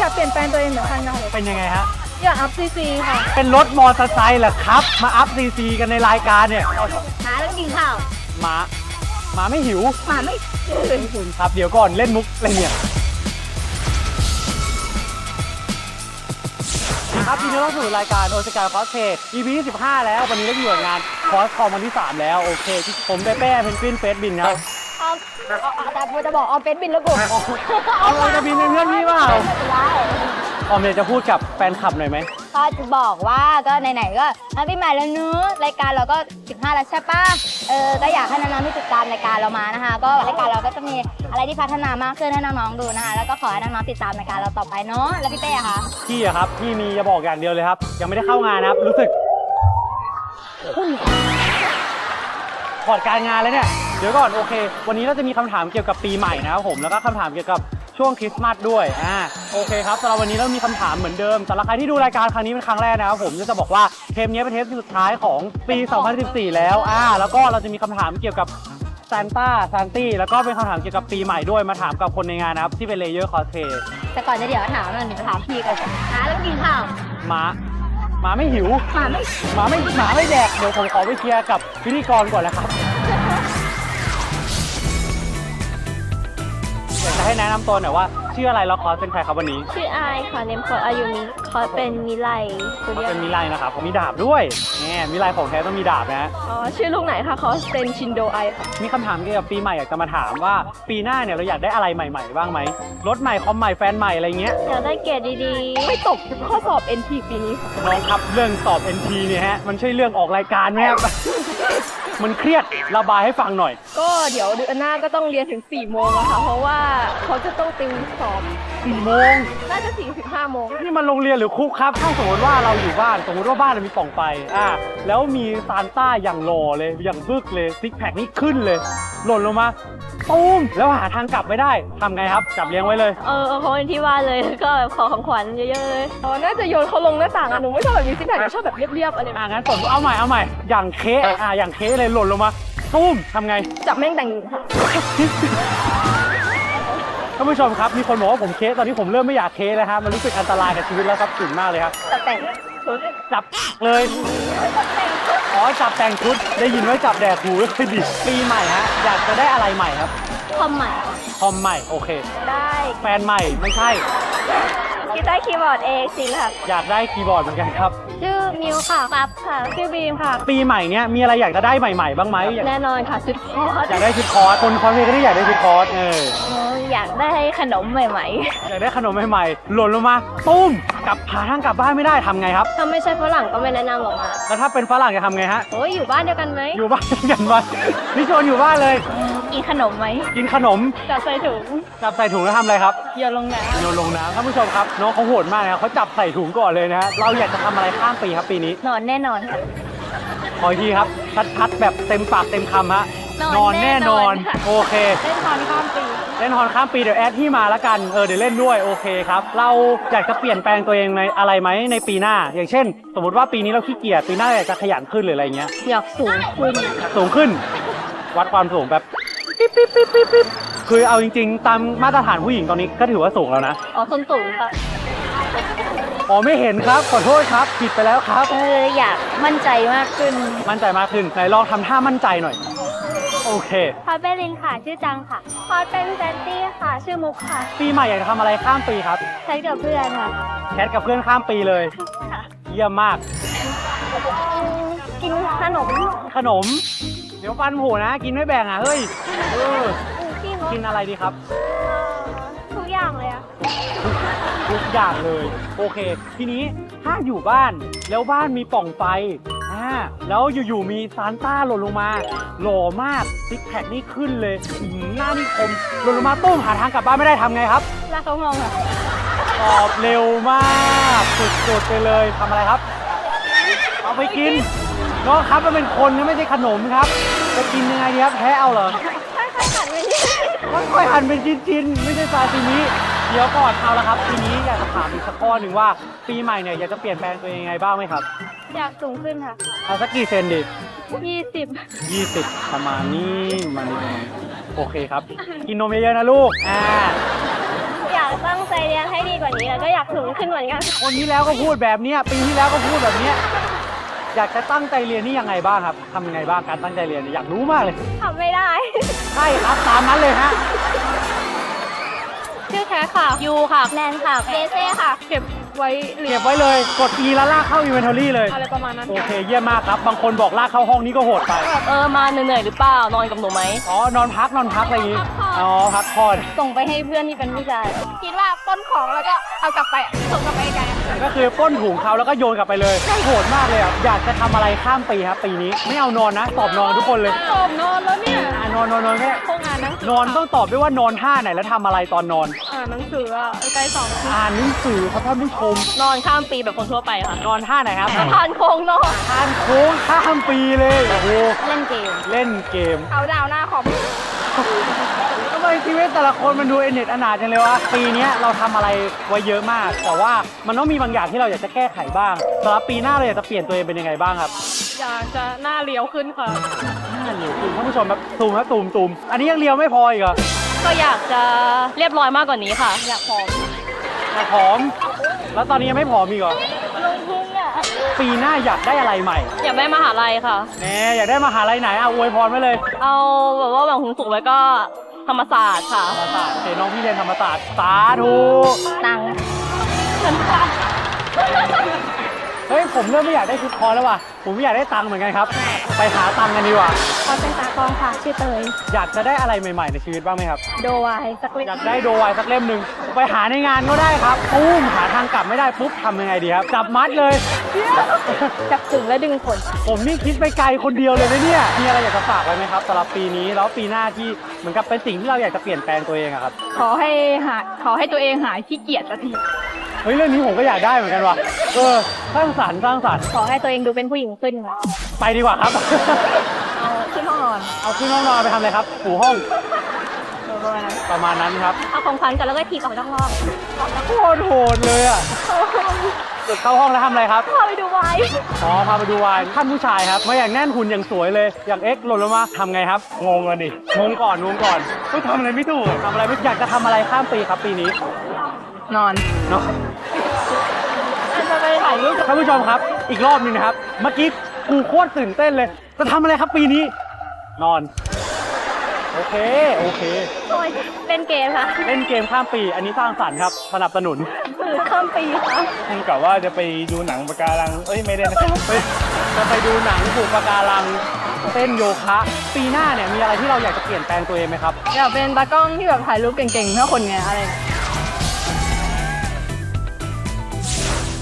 อยากเปลี่ยนแปลงตัวเองเหมือนกันค่ะเป็นยังไงฮะ อยากอัพซีซีค่ะ เป็นรถมอเตอร์ไซค์เหรอครับ มาอัพซีซีกันในรายการเนี่ยหาแล้วกินข้าวหมาหมาไม่หิวหมาไม่ครับ เดี๋ยวก่อนเล่นมุกอะไรเนี่ยครับทีนี้เราสู่รายการโอสการคอสเพย์ EP ที่15แล้ว วันนี้เราอยู่กับงานคอสคอมวันที่ 3 แล้ว โอเคที่ผมเป้เป้เพนกวินเฟสบินครับ เอาเอาเอาแต่จะบอกเอาเป็นบินแล้วกูเอาเลยจะบินเป็นเพื่อนพี่เปล่าออมเนี่ยจะพูดกับแฟนคลับหน่อยไหมก็จะบอกว่าก็ไหนๆก็เอาปีใหม่แล้วเนื้อรายการเราก็ 15 แล้วใช่ปะเออก็อยากให้น้องๆที่ติดตามรายการเรามานะคะ ก็รายการเราก็จะมีอะไรที่พัฒนามากขึ้นให้น้องๆดูนะคะ แล้วก็ขอให้น้องๆติดตามรายการเราต่อไปเนาะแล้วพี่เต้อะคะพี่อะครับพี่มีจะบอกอย่างเดียวเลยครับ ยังไม่ได้เข้างานนะครับรู้สึกถอดการงานแล้วเนี่ย เดี๋ยวก่อนโอเค วันนี้เราจะมีคำถามเกี่ยวกับปีใหม่นะครับผมแล้วก็คำถามเกี่ยวกับช่วงคริสต์มาสด้วยอ่าโอเคครับสำหรับวันนี้เรามีคำถามเหมือนเดิมสำหรับใครที่ดูรายการครั้งนี้เป็นครั้งแรกนะครับผมก็จะบอกว่าเทปนี้เป็นเทปสุดท้ายของปี 2014 แล้วอ่าแล้วก็เราจะมีคำถามเกี่ยวกับซานต้าซานตี้แล้วก็เป็นคำถามเกี่ยวกับปีใหม่ด้วยมาถามกับคนในงานนะครับที่เป็นเลเยอร์คอสเพย์แต่ก่อนจะเดี๋ยวถามหน่อยหนูถามพี่ก่อนหาแล้วกินข้าวหมาหมาไม่หิวหมาไม่หมาไม่หมาไม่แดกเดี๋ยวผมขอไปเคลียร์กับพิธีกรก่อนนะครับ ให้แนะนำตัวหน่อยว่าชื่ออะไรแล้วคอสเป็นใครครับวันนี้ชื่ออายค่ะ เนมคอร์อายุมิคอร์เป็นมิไลคูเขาเรียเป็นมิไลนะครับผมมีดาบด้วยแหมมิไลของแท้ต้องมีดาบนะฮะอ๋อชื่อลูกไหนคะคอสเป็นชินโดไอค่ะ มีคำถามเกี่ยวกับปีใหม่อยากจะมาถามว่า ปีหน้าเนี่ยเราอยากได้อะไรใหม่ๆบ้างไหมรถใหม่คอมใหม่แฟนใหม่อะไรเงี้ยอยากได้เกรดดีๆ ไม่ตกข้อสอบ NT ปีนี้ค่ะน้องครับเรื่องสอบ NT เนี่ยฮะมันใช่เรื่องออกรายการไหมครับ มันเครียดระบายให้ฟังหน่อย ก็เดี๋ยวเดือนหน้าก็ต้องเรียนถึง4โมงอะค่ะ เพราะว่าเขาจะต้องติวสอบสี่โมงน่าจะ4 5โมงนี่มันโรงเรียนหรือคุกครับ ถ้าสมมติว่าเราอยู่บ้าน สมมติว่าบ้านเรามีปล่องไฟอ่าแล้วมีซานต้าอย่างหล่อเลย อย่างบึกเลยซิกแพคนี่ขึ้นเลย หล่นลงมา ตูมแล้วหาทางกลับไม่ได้ทำไงครับ จับเลี้ยงไว้เลย เออเอาเขาเป็นที่บ้านเลยก็แบบขอของขวัญเยอะๆเลย อ๋อน่าจะโยนเขาลงหน้าต่างอะหนูไม่ชอบแบบนี้สิแพคหนูชอบแบบเรียบๆอะไรแบบอ่างั้นสมมติเอาใหม่เอาใหม่ อย่างเคะอ่าอย่างเคะเลยหล่นลงมาตูมทำไง จับแม่งแต่งหญิงค่ะท่านผู้ชมครับ มีคนบอกว่าผมเคะตอนนี้ผมเริ่มไม่อยากเคะแล้วฮะมันรู้สึกอันตรายกับชีวิตแล้วครับสิ่งมากเลยครับ แต่แต่ง จับเลย อ๋อจับแต่งชุด ได้ยินว่าจับแดกหูไม่ดีปีใหม่ฮะ อยากจะได้อะไรใหม่ครับ คอมใหม่ คอมใหม่ โอเค ได้ แฟนใหม่ ไม่ใช่ กีตาร์คีย์บอร์ดเองจริงค่ะ อยากได้คีย์บอร์ดเหมือนกันครับ ชื่อมิวค่ะปั๊บค่ะ ชื่อบีมค่ะ ปีใหม่เนี้ยมีอะไรอยากจะได้ใหม่ๆบ้างไหมอยากแน่นอนค่ะชุดคอร์สอยากได้ชุดคอร์สคนคอสเพลย์ก็ได้อยากได้ชุดคอร์สเอออยากได้ขนมใหม่อยากได้ขนมใหม่ๆหล่นลงมาตุ้มกลับหาทางกลับบ้านไม่ได้ทำไงครับ ๆ ถ้าไม่ใช่ฝรั่งก็ไม่แนะนำหรอกนะแล้วถ้าเป็นฝรั่งจะทำไงฮะ โอ้ยอยู่บ้านเดียวกันไหมอยู่บ้านกันวะนี่ชวนอยู่บ้านเลย กินขนมไหมกินขนมจับใส่ถุงจับใส่ถุงแล้วทำอะไรครับ โยนลงน้โยนลงน้ำท่านผู้ชมครับน้องเขาโหดมากนะเขาจับใส่ถุงก่อนเลยนะฮะเราอยากจะทำอะไรข้ามปีครับปีนี้ำนอนแน่นอนค่ะ ขออีกทีครับชัดๆแบบเต็มปากเต็มคำฮะนอนแน่นอนแน่นอนค่ะโอเค เล่นทอนข้ามปี เล่นฮอนข้ามปีเดี๋ยวแอดที่มาแล้วกัน เออเดี๋ยวเล่นด้วยโอเคครับ เราอยากจะเปลี่ยนแปลงตัวเองในอะไรไหมในปีหน้า อย่างเช่น สมมติว่าปีนี้เราขี้เกียจปีหน้าอยากจะขยันขึ้นหรืออะไรเงี้ยอยากสูงขึ้น สูงขึ้น วัดความสูงแบบ ปิ๊บปิ๊บปิ๊บปิ๊บปิ๊บคือเอาจริงๆ ตามมาตรฐานผู้หญิงตอนนี้ก็ถือว่าสูงแล้วนะ อ๋อส้นสูงค่ะ อ๋อไม่เห็นครับขอโทษครับผิดไปแล้วครับ เอออยากมั่นใจมากขึ้นมั่นใจมากขึ้นไหนลองทำท่ามั่นใจหน่อย โอเค พอเบลินค่ะ ชื่อจังค่ะพอเป็นแซนตี้ค่ะ ชื่อมุกค่ะปีใหม่อยากจะทำอะไรข้ามปีครับ ใช้กับเพื่อนค่ะแชทกับเพื่อนข้ามปีเลยเยี่ยมมาก กินขนมขนม เดี๋ยวฟันผุนะ กินไม่แบ่งอะ เฮ้ยเออพี่มกินอะไรดีครับ ทุกอย่างเลยอะทุกอย่างเลย โอเค ทีนี้ถ้าอยู่บ้านแล้วบ้านมีปล่องไฟอ่าแล้วอยู่ๆมีซานต้าหล่นลงมา หล่อมากซิกแพคนี่ขึ้นเลยอื้อหือหน้านี่คมหล่นลงมาตุ้มหาทางกลับบ้านไม่ได้ทำไงครับลากเขางงค่ะตอบเร็วมากสุดๆไปเลยทำอะไรครับ เอาไปกิน น้องครับมันเป็นคนนะไม่ใช่ขนมครับ จะกินยังไงดีครับแพ้เอาเหรอค่อยๆขันไปนี่ค่อยๆหั่นเป็นชิ้นๆไม่ใช่ซาซิมิเดี๋ยวก่อนเอาละครับ ทีนี้อยากจะถามอีกสักข้อหนึ่งว่าปีใหม่เนี่ยอยากจะเปลี่ยนแปลงตัวเองยังไงบ้างไหมครับอยากสูงขึ้นค่ะเอาสักกี่เซนดิยี่สิบ20ประมาณนี้ประมาณนี้โอเคครับ กินนมเยอะๆนะลูกอ่าอยากตั้งใจเรียนให้ดีกว่านี้แล้วก็อยากสูงขึ้นเหมือนกันคนที่แล้วก็พูดแบบเนี้ยปีที่แล้วก็พูดแบบเนี้ย อยากจะตั้งใจเรียนนี่ยังไงบ้างครับทำยังไงบ้างการตั้งใจเรียนเนี่ยอยากรู้มากเลย ทำไม่ได้ ใช่ครับตามนั้นเลยฮะ ชื่อแท้ค่ะ ยูค่ะ แนนค่ะเบเซ่ค่ะ เก็บไว้เรียเก็นบไว้เลยกด E แล้วลากเข้า inventory เลย อะไรประมาณนั้นโอเคเยี่ยมมากครับ บางคนบอกลากเข้าห้องนี้ก็โหดไป เออ มาเหนื่อยๆหรือเปล่า นอนกับหนูไหมอ๋อนอนพักนอนพักอะไรอย่างงี้อ๋อพักผ่อนส่งไปให้เพื่อนที่เป็นผู้ชาย คิดว่าต้นของแล้วก็เอากลับไปส่งกลับไปไกลก็คือปล้นถุงเขาแล้วก็โยนกลับไปเลยโหดมากเลยอะอยากจะทำอะไรข้ามปีครับปีนี้ ไม่เอานอนนะตอบนอนทุกคนเลยตอบนอนแล้วเนี่ยอะนอนนอนนอนแค่คงอ่านหนังสืนอนต้องตอบด้วยว่านอนท่าไหนแล้วทำอะไรตอนนอน อ่านหนังสืออะใกล้สองทุ่มอ่านหนังสือครับท่านผู้ชม นอนข้ามปีแบบคนทั่วไปค่ะนอนท่าไหนครับทานโค้งนอนทานโค้งข้ามปีเลยโอ้โหเล่นเกม เล่นเกม เอาดาวหน้าขอบทำ ไมชีวิตแต่ละคนมันดูเอเน็ตอนาถจังเลยวะปีเนี้ยเราทำอะไรไว้เยอะมาก แต่ว่ามันต้องมีบางอย่างที่เราอยากจะแก้ไขบ้างสำหรับปีหน้าเราอยากจะเปลี่ยนตัวเองเป็นยังไงบ้างครับอยากจะหน้าเลี้ยวขึ้นค่ะ หน้าเหลียวคุณท่านผู้ชมครับตูมครับตูมตูมอันนี้ยังเลียวไม่พออีกเหรอก็อยากจะเรียบร้อยมากกว่านี้ค่ะ อยากผอมอยากผอม แล้วตอนนี้ยังไม่ผอมอีกเหรอลงพุงอะปีหน้าอยากได้อะไรใหม่อยากได้มหาลัยค่ะ แหน่อยากได้มหาลัยไหนเอาอวยพรไว้เลย เอาแบบว่าหวังสูงสุดไว้ก็ ธรรมศาสตร์ค่ะ ธรรมศาสตร์เห็นน้องพี่เรียนธรรมศาสตร์สาธุตังค์ เฮ้ยผมเริ่มไม่อยากได้ชุดคอแล้วว่ะ ผมไม่อยากได้ตังค์เหมือนกันครับ ไปหาตังค์กันดีกว่า ขอเป็นตากองค่ะชื่อเตย อยากจะได้อะไรใหม่ๆในชีวิตบ้างไหมครับ โดวายสักเล็กอยากได้โดวายสักเล่มหนึ่งไปหาในงานก็ได้ครับปุ้มหาทางกลับไม่ได้ปุ๊บทำยังไงดีครับ จับมัดเลย จับถึงและดึงผล ผมนี่คิดไปไกลคนเดียวเลยนะเนี่ย มีอะไรอยากจะฝากไว้ไหมครับสำหรับปีนี้แล้วปีหน้าที่เหมือนกับเป็นสิ่งที่เราอยากจะเปลี่ยนแปลงตัวเองอะครับ ขอให้หาขอให้ตัวเองหายขี้เกียจสักที เฮ้ยเรื่องนี้ผมก็อยากได้เหมือนกันว่ะเออสร้างสรรค์สร้างสรรค์ขอให้ตัวเองดูเป็นผู้หญิงขึ้นค่ะไปดีกว่าครับ เอาขึ้นห้องนอนเอาขึ้นห้องนอนไปทำอะไรครับถูห้องประมาณนั้นประมาณนั้นครับเอาของขวัญกันแล้วก็ถีบออกนอกห้องโคตรโหดเลยอะจุดเข้าห้องแล้วทำอะไรครับ พาไปดูไว้อ๋อพาไปดูวายท่านผู้ชายครับมาอย่างแน่นหุ่นอย่างสวยเลย อย่างเอ็กซ์หล่นลงมาทำไงครับ งงกันดิงงก่อนงงก่อนไม่ทำอะไรไม่ถูกทำอะไรไม่อยากจะทำอะไรข้ามปีครับปีนี้นอน เนาะอาจจะไป ถ่ายรูปท่านผู้ชมครับ อีกรอบหนึงนะครับ เมื่อกี้กูโคตรตื่นเต้นเลย จะทำอะไรครับปีนี้ นอน โอเค โอเค โอ้ยเล่นเกมค่ะเล่นเกมข้ามปี อันนี้สร้างสรรค์ครับ สนับสนุน หรือข้ามปีค่ะคุณกะว่าจะไปดูหนังปะการัง เอ้ยไม่ได้นะเฮ้ยจะไปดูหนังปลูกปะการังเต้นโยคะ ปีหน้าเนี่ยมีอะไรที่เราอยากจะเปลี่ยนแปลงตัวเองไหมครับ อยากเป็นตากล้องที่แบบถ่ายรูปเก่งๆเพื่อคนไงอะไร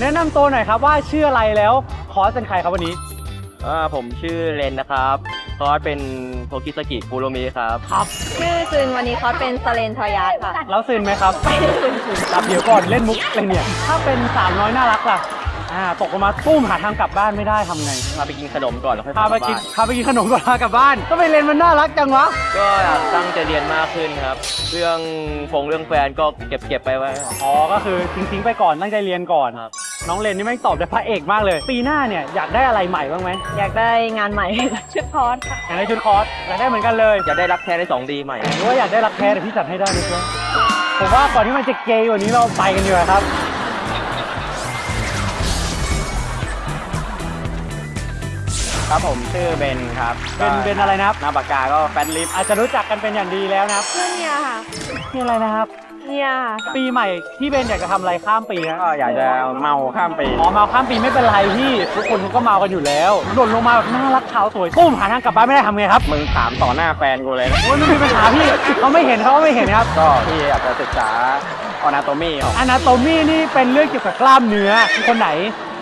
แนะนำตัวหน่อยครับว่าชื่ออะไรแล้วคอร์สเป็นใครครับวันนี้ อ่าผมชื่อเลนนะครับคอร์สเป็นโทคิสกิคุโรมิครับ ครับชื่อซึนวันนี้เขาเป็นสเลนทอยาค่ะ แล้วซึนไหมครับรับเดี๋ยวก่อนเล่นมุกอะไรเนี่ย ถ้าเป็นสาวน้อยน่ารักล่ะ อ่าตกลงมาตุ้มหาทางกลับบ้านไม่ได้ทำไงพาไปกินขนมก่อนแล้วค่อยพาไปลับกินบ้พาไปกินขนมก่อนพากลับบ้านก็ไปเรียนมันน่ารักจังวะก็อยากตั้งใจเรียนมากขึ้นครับ เรื่องฟงเรื่องแฟนก็เก็บเก็บไปไว้ครับ อ๋อก็คือทิ้งๆไปก่อนตั้งใจเรียนก่อนครับ น้องเลนนี่ไม่งตอบได้พระเอกมากเลย ปีหน้าเนี่ยอยากได้อะไรใหม่บ้างไหมอยากได้งานใหม่ ชุดคอร์สค่ะอยากได้ชุดคอร์สอยากได้เหมือนกันเลยจะได้รับแค่ได้สองดีใหม่ หรือว่าอยากได้รักแท้แต่พี่จัดให้ได้เลยครับผมว่าก่อนที่มันจะเกย์กว่านี้เราไปกันดีกว่าครับ ครับผมชื่อเบนครับเป็นเป็นอะไรนะครับ หน้าปากกาก็แฟนลิฟอาจจะรู้จักกันเป็นอย่างดีแล้วนะครับเพื่อนเนี่ยค่ะนี่อะไรนะครับ เนี่ยค่ะปีใหม่พี่เบนอยากจะทำอะไรข้ามปีนะก็อยากจะเมาข้ามปี อ๋อเมาข้ามปีไม่เป็นไรพี่ทุกคนเขาก็เมากันอยู่แล้วหล่นลงมาแบบน่ารักขาวสวยปุ้มหาทางกลับบ้านไม่ได้ทำไงครับมึงถามต่อหน้าแฟนกูเลยนะโอ้ยไม่มีปัญหาพี่เขาไม่เห็นเขาก็ไม่เห็นครับ ก็พี่อยากจะศึกษาอนาโตมีของอนาโตมีนี่เป็นเรื่องเกี่ยวกับกล้ามเนื้อคนไหน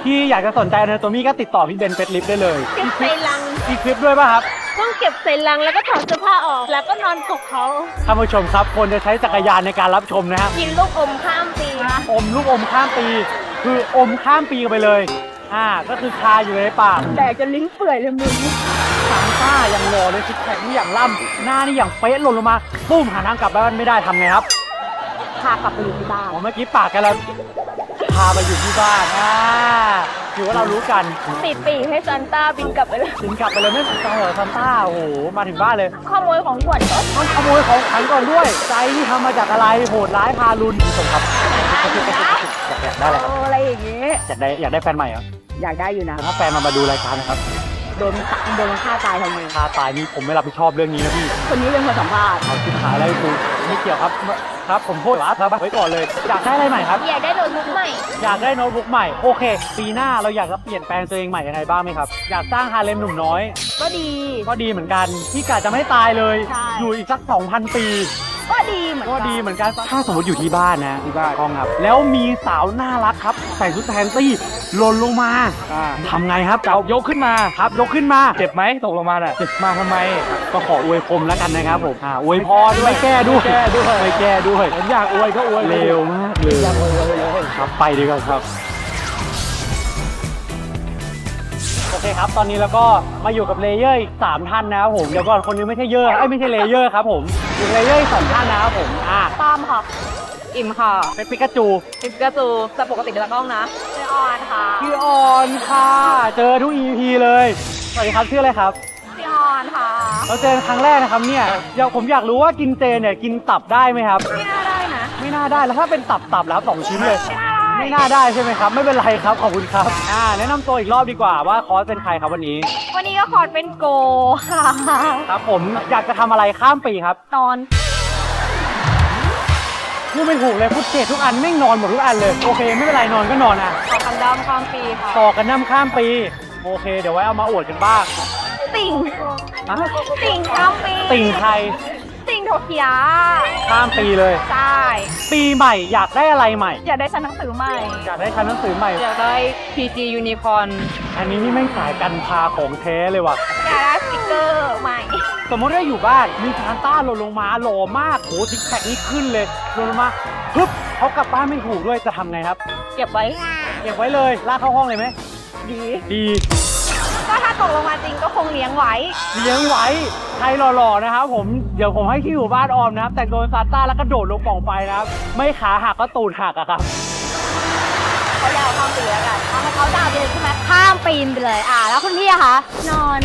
ที่อยากจะสนใจอนาโตมีก็ติดต่อพี่เบนเฟสลิฟได้เลยเก็บใส่ลัง มีคลิปด้วยป่ะครับต้องเก็บใส่ลังแล้วก็ถอดเสื้อผ้าออก แล้วก็นอนกกเขาท่านผู้ชมครับควรจะใช้จักรยานในการรับชมนะฮะกินลูกอมข้ามปีอมลูกอมข้ามปี คืออมข้ามปีกันไปเลยอ่าก็คือคาอยู่ในปากแดกจะลิ้นเปื่อยเลยมึงสามซ่าอย่างหล่อเลยซิกแพคนี่อย่างล่ำหน้านี่อย่างเป๊ะหล่นลงมาปุ้มหาทางกลับบ้านไม่ได้ทำไงครับพากลับไปอยู่ที่บ้านอ๋อเมื่อกี้ปากกันแล้ว พาไปอยู่ที่บ้านอ่าถือว่าเรารู้กันติดปีกให้ซันต้าบินกลับไปเลยถึงกลับไปเลยไม่สนใจเหรอซันต้าโอ้โหมาถึงบ้านเลยขโมยของขวัญก็มันขโมยของขวัญก่อนด้วย ใจที่ทำมาจากอะไรโหดร้ายพารุนคุณผู้ชมครับอยากอยากได้อะไรครับ อะไรอย่างเงี้ยอยากได้อยากได้แฟนใหม่เหรออยากได้อยู่นะ ถ้าแฟนมามาดูรายการนะครับ โดนโดนฆ่าตายทำไมถ้าตายนี่ผมไม่รับผิดชอบเรื่องนี้นะพี่คนนี้เป็นคนสัมภาษณ์เอาชิบหายอะไรกูไม่เกี่ยวครับครับผมพูดครับไว้ก่อนเลยอยากได้อะไรใหม่ครับอยากได้โน้ตบุ๊กใหม่อยากได้โน้ตบุ๊กใหม่โอเค ปีหน้าเราอยากจะเปลี่ยนแปลงตัวเองใหม่ยังไงบ้างไหมครับอยากสร้างฮาเลมหนุ่มน้อย ก็ดีก็ดีเหมือนกันที่กะจะไม่ตายเลยใช่อยู่อีกสัก 2,000 ปี ก็ดีเหมือนก็กันดีเหมือนกันถ้าสมมติอยู่ที่บ้านนะที่บ้านห้องครับ แล้วมีสาวน่ารักครับ ใส่ชุดแทนตี้หล่นลงมาอ่า ทำไงครับเอายกขึ้นมา ครับยกขึ้นมาเจ็บไหมตกลงมาน่ะเจ็บมาทำไม ก็ขออวยพรมแล้วกันนะครับผมอ่าอวยพรไม่แก้ด้วยไม่แก้ด้วยไม่แก้ด้วย ผมอยากอวยก็อวยเร็วมากเลยอยากอวยเลย ครับไปดีกว่าครับ โอเคครับ ตอนนี้เราก็มาอยู่กับเลเยอร์อีกสามท่านนะครับผม เดี๋ยวก่อนคนนึงไม่ใช่เยอร์ไอ้ยไม่ใช่เลเยอร์ครับผม อยู่เลเยอร์อีกสองท่านนะครับผมอ่าตามค่ะ อิ่มค่ะเป็นปิกาจูปิกาจูแต่ปกติเป็นตากล้องนะชื่อออนค่ะพี่ออนค่ะ เจอทุก EP เลย สวัสดีครับชื่ออะไรครับชื่อออนค่ะ เราเจอกันครั้งแรกนะครับเนี่ยเดี๋ยวผมอยากรู้ว่ากินเจเนี่ยกินตับได้ไหมครับ ไม่น่าได้นะ ไม่น่าได้แล้วถ้าเป็นตับตับแล้วสองชิ้นเลย ไม่ น่าได้ใช่ไหมครับ ไม่เป็นไรครับ ขอบคุณครับ อ่า แนะนำตัวอีกรอบดีกว่าว่าคอสเป็นใครครับวันนี้ วันนี้ก็ขอเป็นโกค่ะ ครับ ผมอยากจะทำอะไรข้ามปีครับนอน พูดไม่ถูกเลยพูดเจ็ดทุกอันไม่งนอนหมดทุกอันเลย โอเค ไม่เป็นไรนอนก็นอนอะ ขอกันดอมข้ามปีค่ะ ต่อกันน้ำข้ามปี โอเค เดี๋ยวไว้เอามาอวดกันบ้างติ่งอะติ่งข้ามปี ติ่งไทยติ่ง โทเกียข้ามปีเลย ใช่ปีใหม่อยากได้อะไรใหม่ อยากได้ชั้นหนังสือใหม่ อยากได้ชั้นหนังสือใหม่ อยากได้ PG Unicorn อันนี้นี่แม่งสายกันพาของแท้เลยว่ะ อยากได้สติกเกอร์ใหม่ สมมติว่าอยู่บ้านมีซานต้าหล่นลงมาหล่อมากโหซิกแพคนี่ขึ้นเลยหล่นลงมาปึ๊บเขากลับบ้านไม่ถูกด้วยจะทำไงครับ เก็บไว้เก็บไว้เลยลากเข้าห้องเลยไหมดี ดีก็ถ้า ตกลงมาจริงก็คงเลี้ยงไว้เลี้ยงไว้ใครหล่อๆนะครับผมเดี๋ยวผมให้ที่อยู่บ้านออมนะครับ แต่งตัวเป็นซานต้าแล้วก็โดดลงปล่องไฟนะครับ ไม่ขาหักก็ตูดหักอะครับ เขายาวข้ามปีแล้วกันเอาให้เขาดาวน์ไปเลยใช่ไหมข้ามปีนไปเลยอ่าแล้วคุณพี่อะคะนอน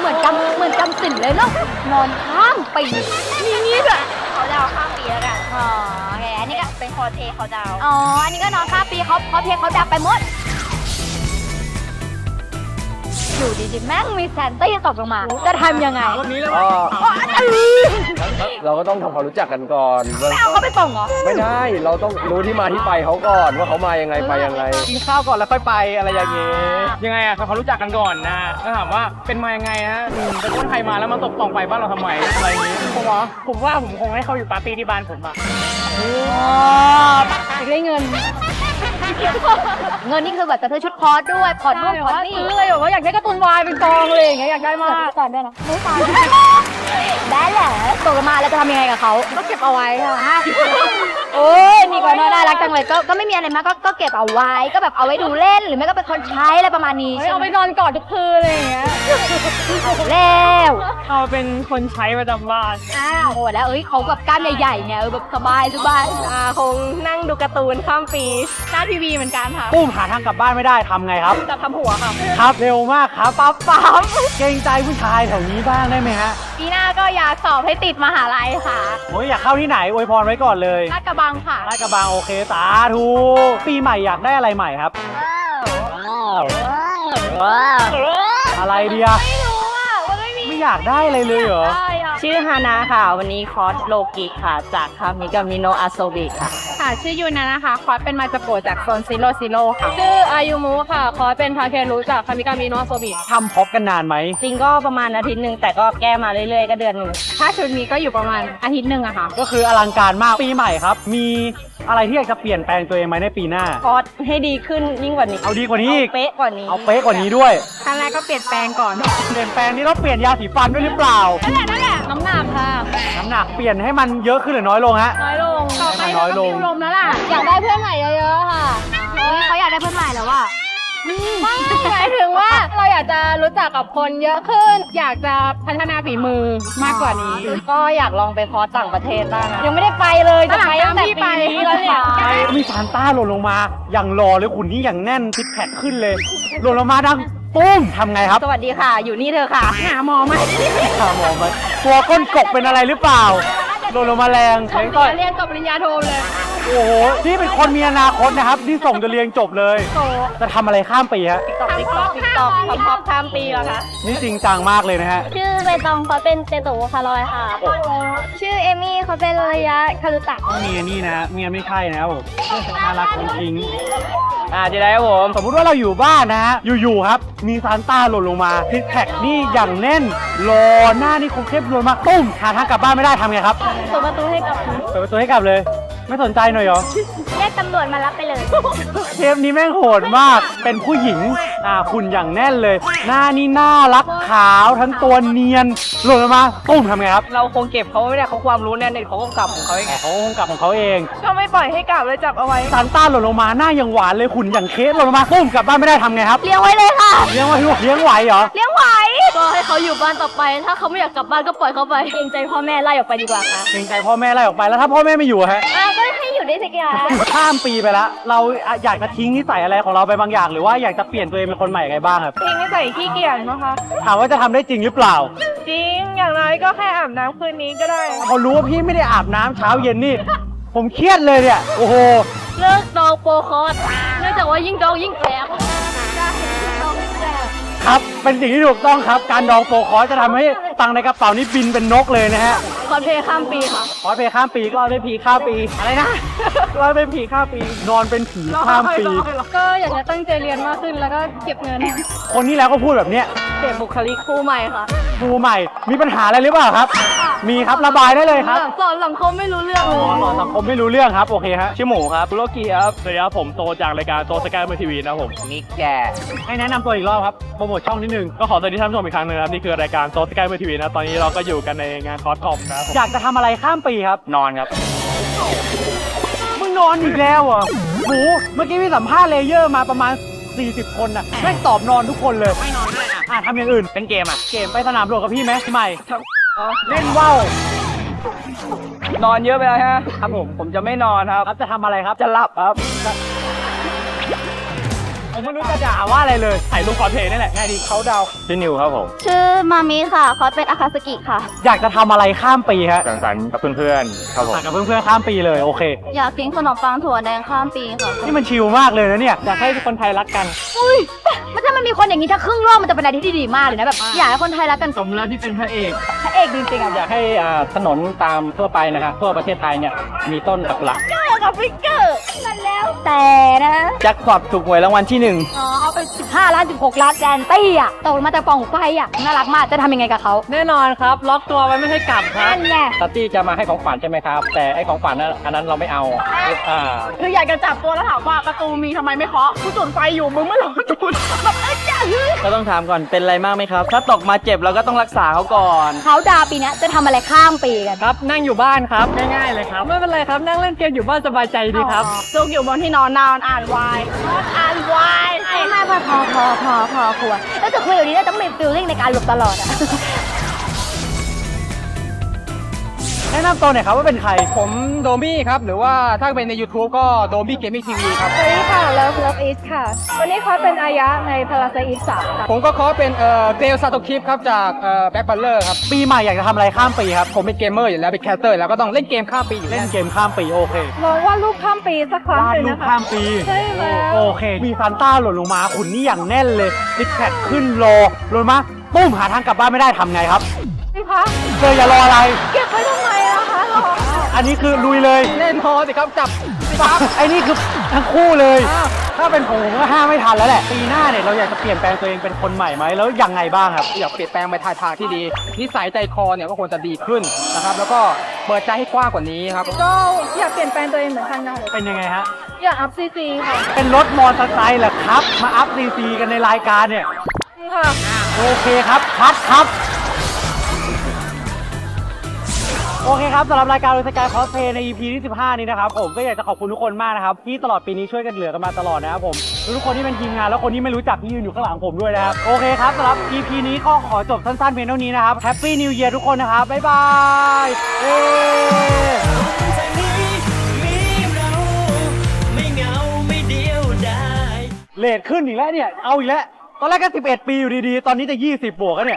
เหมือนจำเหมือนจำสินเลยเนาะนอนข้ามปีมีงี้ด้วยเขายาวข้ามปีแล้วกันอ๋อโอเคอันนี้ก็เป็นคอเทเขาดาวอ๋ออันนี้ก็นอนข้ามปีเขาเขาเพลงเขาดับไปหมด อยู่ดีๆแม่งมีแซนตี้ตกลงมา จะทำยังไงวันนี้เลยก็อ๋ออันนี้เราก็ต้องทำความรู้จักกันก่อนเบื้องไม่เอาต้เขานไปส่งเหรอไม่ได้ เราต้องรู้ที่มาที่ไปเขาก่อนว่าเขามายังไงไปยังไง กินข้าวก่อนแล้วค่อยไปอะไรอย่างเงี้ยยังไงอะเขารู้จักกันก่อนนะก็ถามว่าเป็นมายังไงนะอืมเป็นคนใครมาแล้วมาตกปล่องไฟบ้านเราทำไมอะไรอย่างงี้ผมว่าผมว่าผมคงให้เขาอยู่ปาร์ตี้ที่บ้านผมอะอยากได้เงิน เงินนี่คือแบบจะซื้อชุดคอร์สด้วยผ่อนนู่นผ่อนนี่ซื้อเลยแบบว่าอยากได้การ์ตูนวายเป็นกองเลยอย่างเงี้ยอยากได้มากก่อนได้นะไม่ฟังได้แหละตกลงมาแล้วจะทำยังไงกับเขาก็เก็บเอาไว้ค่ะโอ้ยนี่ก็น่ารักจังเลยก็ก็ไม่มีอะไรมากก็ก็เก็บเอาไว้ ก็แบบเอาไว้ดูเล่นหรือไม่ก็เป็นคนใช้อะไรประมาณนี้เฮ้ยเอาไปนอนกอดทุกคืนอะไรอย่างเงี้ย แล้วเอาเป็นคนใช้ประจำบ้าน อ้าวโอ้แล้วเอ้ยเขาแบบกล้ามใหญ่ๆเนี่ยเออแบบสบายสบายอ่าคงนั่งดูการ์ตูนข้ามปีหน้าทีวีเหมือนกันค่ะปุ้มหาทางกลับบ้านไม่ได้ทำไงครับจะทำหัวค่ะ ครับเร็วมากครับปั๊บปั๊บเกรงใจผู้ชายแถวนี้บ้างได้ไหมฮะปีหน้าก็อยากสอบให้ติดมหาลัยค่ะ โอ้ยอยากเข้าที่ไหนอวยพรไว้ก่อนเลยลาดกระบังค่ะลาดกระบังโอเคสาธุปีใหม่อยากได้อะไรใหม่ครับ อะไรเดียไม่รู้อะมันไม่มีไม่อยากได้อะไรเลยเหรอ ได้อะ ชื่อฮานาค่ะ วันนี้คอร์สโลกิค่ะ จากคามิกามิโนอาโซบิค่ะ ค่ะชื่อยูนะนะคะ คอร์สเป็นมาจากโปรจากโซนซิโร่ซิโร่ค่ะชื่ออายุมุค่ะ คอร์สเป็นทาเครุจากคามิกามิโนะโซบิทำพร็อปกันนานไหม จริงก็ประมาณอาทิตย์หนึ่งแต่ก็แก้มาเรื่อยๆ ก็เดือนหนึ่งถ้าชุดนี้ก็อยู่ประมาณอาทิตย์หนึ่งอะค่ะ ก็คืออลังการมากปีใหม่ครับ มีอะไรที่อยากจะเปลี่ยนแปลงตัวเองไหมในปีหน้า คอร์สให้ดีขึ้นยิ่งกว่านี้เอาดีกว่านี้อีก เป๊ะกว่านี้เอาเป๊ะกว่านี้ด้วย ครั้งแรกก็เปลี่ยนแปลงก่อน เปลี่ยนแปลงนี่ต้องเปลี่ยนยาสีฟันด้วยหรือเปล่า นั่นแหละนั่นแหละ น้ำหนักค่ะ น้ำหนักเปลี่ยนให้มันเยอะขึ้นหรือน้อยลงฮะ น้อยลง ต่อไปน้อยลงเราก็มีลมแล้วล่ะ อยากได้เพื่อนใหม่เยอะๆค่ะเฮ้ยเขาอยากได้เพื่อนใหม่แล้วว่ะไม่หมายถึงว่าเราอยากจะรู้จักกับคนเยอะขึ้น อยากจะพัฒนาฝีมือมากกว่านี้ ก็อยากลองไปคอร์สต่างประเทศบ้างนะยังไม่ได้ไปเลยจะไปตั้งแต่ปีนี้แล้วเนี่ยไปมีซานต้าหล่นลงมา อย่างรอเลยขุนนี่อย่างแน่นซิกแพคขึ้นเลยหล่นลงมาดัง ปุ้มทำไงครับสวัสดีค่ะ อยู่นี่เธอค่ะ หาหมอไหมหาหมอไหมตัวก้นกบเป็นอะไรหรือเปล่าหล่นลงมาแรงเลี้ยงต้อยเรียนกับปริญญาโทเลย โอ้โห นี่เป็นคนมีอนาคตนะครับนี่ส่งจะเรียนจบเลยจะทำอะไรข้ามปีฮะ ตอกติ๊กตอกติ๊กตอกทำพอบข้ามปีเหรอคะนี่จริงจังมากเลยนะฮะ ชื่อใบตองเขาเป็นเจโตคารอยค่ะ ชื่อเอมี่เขาเป็นระยะคารุตะเมียนี่นะฮะเมียไม่ใช่นะครับผมน่ารักจริงอ่าเจะได้ครับผม ๆสมมุติว่าเราอยู่บ้านนะฮะ อยู่ๆครับ มีซานต้าหล่นลงมาซิกแพคนี่อย่างแน่น รอหน้านี่คงเข้มหล่นมาตุ้มหาทางกลับบ้านไม่ได้ทำไงครับ เปิดประตูให้กับเปิดประตูให้กลับเลย ไม่สนใจหน่อยเหรอ เรียกตำรวจมารับไปเลย เทปนี้แม่งโหดมาก เป็นผู้หญิงอ่าคุณอย่างแน่นเลย หน้านี่น่ารักขาวทั้งตัวเนียน หล่นลงมาตุ้มทำไงครับเราคงเก็บเขาไม่ได้เขาความรู้แน่นเขาก็กลับของเขาเองไงเขาคงกลับของเขาเองก็ไม่ปล่อยให้กลับเลยจับเอาไว้ซานต้าหล่นลงมาหน้ายังหวานเลยหุ่นอย่างเคสหล่นลงมาตุ้มกลับบ้านไม่ได้ทำไงครับเลี้ยงไว้เลยค่ะ เลี้ยงไว้เลี้ยงไหวเหรอเลี้ยงไหวก็ให้เขาอยู่บ้านต่อไป ถ้าเขาไม่อยากกลับบ้านก็ปล่อยเขาไปเกรงใจพ่อแม่ไล่ออกไปดีกว่าค่ะเกรงใจพ่อแม่ไล่ออกไปแล้วถ้าพ่อแม่ไม่อยู่อะฮะอะก็ให้อยู่ได้สักอย่างข้ามปีไปแล้วเราอยากจะทิ้งนิสัยอะไรของเราไปบางอย่าง หรือว่าอยากจะเปลี่ยนตัวเองเป็นคนใหม่ยังไงบ้างครับจริงไม่ใส่ขี้เกียจนะคะถามว่าจะทำได้จริงหรือเปล่าจริงอย่างน้อยก็แค่อาบน้ำคืนนี้ก็ได้ เขารู้ว่าพี่ไม่ได้อาบน้ำเช้าเย็นนี่ ผมเครียดเลยเนี่ย โอ้โห เลิกดองโปรคอร์สเนื่องจากว่ายิ่งดองยิ่งแสบครับ เป็นสิ่งที่ถูกต้องครับ การดองโปรคอร์สจะทำให้ตังค์ในกระเป๋านี้บินเป็นนกเลยนะฮะ คอนเพลย์ข้ามปีค่ะ คอร์สเพลย์ข้ามปีก็เป็นผีข้ามปี อะไรนะก็เป็นผีข้ามปี นอนเป็นผีข้ามปี ก็อยากจะตั้งใจเรียนมากขึ้นแล้วก็เก็บเงินคนที่แล้วก็พูดแบบเนี้ยเก็บบุคลิกครูใหม่ค่ะครูใหม่ มีปัญหาอะไรหรือเปล่าครับ มีครับระบายได้เลยครับสอนสังคมไม่รู้เรื่องเลย สอนสังคมไม่รู้เรื่องครับ โอเคฮะชื่อหมูครับโลกีครับสวัสดีครับผมโตจากรายการโตสกายเมทีวีนะครับผมมิกแกให้แนะนำตัวอีกรอบครับโปรโมทช่องนิดนึงก็ขอสวัสดีท่านผู้ชมอีกครั้งหนึงนะครับนี่คือรายการโตสกายเมทีวีนะตอนนี้เราก็อยู่กันในงานคอร์สคอมนะครับผมอยากจะทำอะไรข้ามปีครับ นอนครับ มึงนอนอีกแล้วเหรอะหมูเมื่อกี้พี่สัมภาษณ์เลเยอร์มาประมาณ 40 คนน่ะแม่งตอบนอนทุกคนเลย ไม่นอนด้วยอะอะทำอย่างอื่น เล่นเกมอะ เกมไปสนามหลวงกับพี่ไหมพี่ใหม่ เล่นว่าว นอนเยอะไปแล้วฮะครับผม ผมจะไม่นอนครับ ครับจะทำอะไรครับ จะหลับครับ ผมไม่รู้จะด่าว่าอะไรเลยถ่ายรูปคอร์สเพลย์นี่แหละง่ายดีเขาดาวชื่อนิวครับผม ชื่อมามิค่ะเขาเป็นอาคาสกิค่ะ อยากจะทำอะไรข้ามปีฮะสังสรรค์กับเพื่อนๆครับผมต่างกับเพื่อนๆข้ามปีเลยโอเค อยากกินขนมปังถั่วแดงข้ามปีค่ะนี่มันชิลมากเลยนะเนี่ยอยากให้คนไทยรักกันอุ้ยมันถ้ามันมีคนอย่างนี้ถ้าครึ่งโลกมันจะเป็นอะไรที่ดีมากเลยนะแบบอยากให้คนไทยรักกันสมแล้วที่เป็นพระเอกพระเอกจริงๆอะอยากให้อ่าถนนตามทั่วไปนะครับทั่วประเทศไทยเนี่ยมีต้นหลักกับฟิกเกอร์นั่นแล้วแต่นะแจ็คพอตถูกหวยรางวัลที่หนึ่งอ๋อเอาไป 15 ล้าน 16 ล้านแดนตี้อะตกมาจากกล่องไฟอะน่ารักมากจะทำยังไงกับเขาแน่นอนครับ ล็อกตัวไว้ไม่ให้กลับครับนั่นไงตัตตี้จะมาให้ของขวัญใช่ไหมครับ แต่ไอ้ของขวัญนั้นอันนั้นเราไม่เอาอ่าคืออยากจะจับตัวแล้วถามว่าประตูมีทำไมไม่เคาะกูจุดไฟอยู่มึงไม่ลองจุดก็ต้องถามก่อนเป็นอะไรมากไหมครับ ถ้าตกมาเจ็บเราก็ต้องรักษาเขาก่อน เขาดาวปีเนี้ยจะทำอะไรข้ามปีกัน ครับ นั่งอยู่บ้านครับง่ายๆเลยครับ ไม่เป็นไรครับนั่งเล่นเกมอยู่บ้านสบายใจดีครับ ซุกอยู่บนที่นอนนอนอ่านวายอ่านวายไม่ไม่พอพอพอพอพอควรแล้วจะคุยอยู่นี้ต้องมีฟิลลิ่งในการหลบตลอดอะ นะนำตัวหน่อยครับว่าเป็นใคร ผมโดมี่ครับ หรือว่าถ้าเป็นใน YouTube ก็โดมี่เกมมิ่งทีวีครับ สวัสดีค่ะ Love Love Is ค่ะ วันนี้เขาเป็นอายะในพาราไซอีสามค่ะ ผมก็ขอเป็นเอ่อเกลซาโตคิปครับจากเอ่อแบ็คบัลเลอร์ครับ ปีใหม่อยากจะทำอะไรข้ามปีครับ ผมเป็นเกมเมอร์อยู่แล้วเป็นแคสเตอร์แล้วก็ต้องเล่นเกมข้ามปีอยู่เล่แน่นเกมข้ามปีโอเคลองวาดรูปข้ามปีสักครั้งวาดเลยรูปนะคะ ข้ามปี ใช่แล้วโอเค มีซานต้าหล่นลงมาขุนนี่อย่างแน่นเลยซิกแพคขึ้นโลหล่นมาปุ้มหาทางกลับบ้านไม่ได้ทำไงครับ พี่คะเจออย่ารออะไร เก็บไว้ทำไมอะคะรอ อันนี้คือลุยเลยเล่นพอสิครับจับปั๊บไอ้นี่คือทั้งคู่เลยถ้าเป็นผมผมก็ห้ามไม่ทันแล้วแหละ ปีหน้าเนี่ยเราอยากจะเปลี่ยนแปลงตัวเองเป็นคนใหม่ไหมแล้วยังไงบ้างครับ อยากเปลี่ยนแปลงไปทางทางที่ดี นิสัยใจคอเนี่ยก็ควรจะดีขึ้นนะครับ แล้วก็เปิดใจให้กว้างกว่านี้ครับ ก็อยากเปลี่ยนแปลงตัวเองเหมือนกันนะเป็นยังไงฮะ อยากอัพซีซีค่ะเป็นรถมอเตอร์ไซค์เหรอครับ มาอัพซีซีกันในรายการเนี่ย ค่ะ โอเคครับคัดครับ โอเคครับสำหรับรายการลุยสกายคอสเพย์ใน EP ที่ 15 นี้นะครับผมก็อยากจะขอบคุณทุกคนมากนะครับที่ตลอดปีนี้ช่วยกันเหลือกันมาตลอดนะครับผมทุกคนที่เป็นทีมงานแล้วคนที่ไม่รู้จักที่ยืนอยู่ข้างหลังผมด้วยนะครับโอเคครับสำหรับ EP นี้ก็ขอจบสั้นๆเพียงเท่านี้นะครับ Happy New Year ทุกคนนะครับบ๊ายบายเย้เลทขึ้นอีกแล้วเนี่ย เอาอีกแล้ว ตอนแรกก็ 11 ปีอยู่ดีๆ ตอนนี้จะ 20 บวกแล้วเนี่ย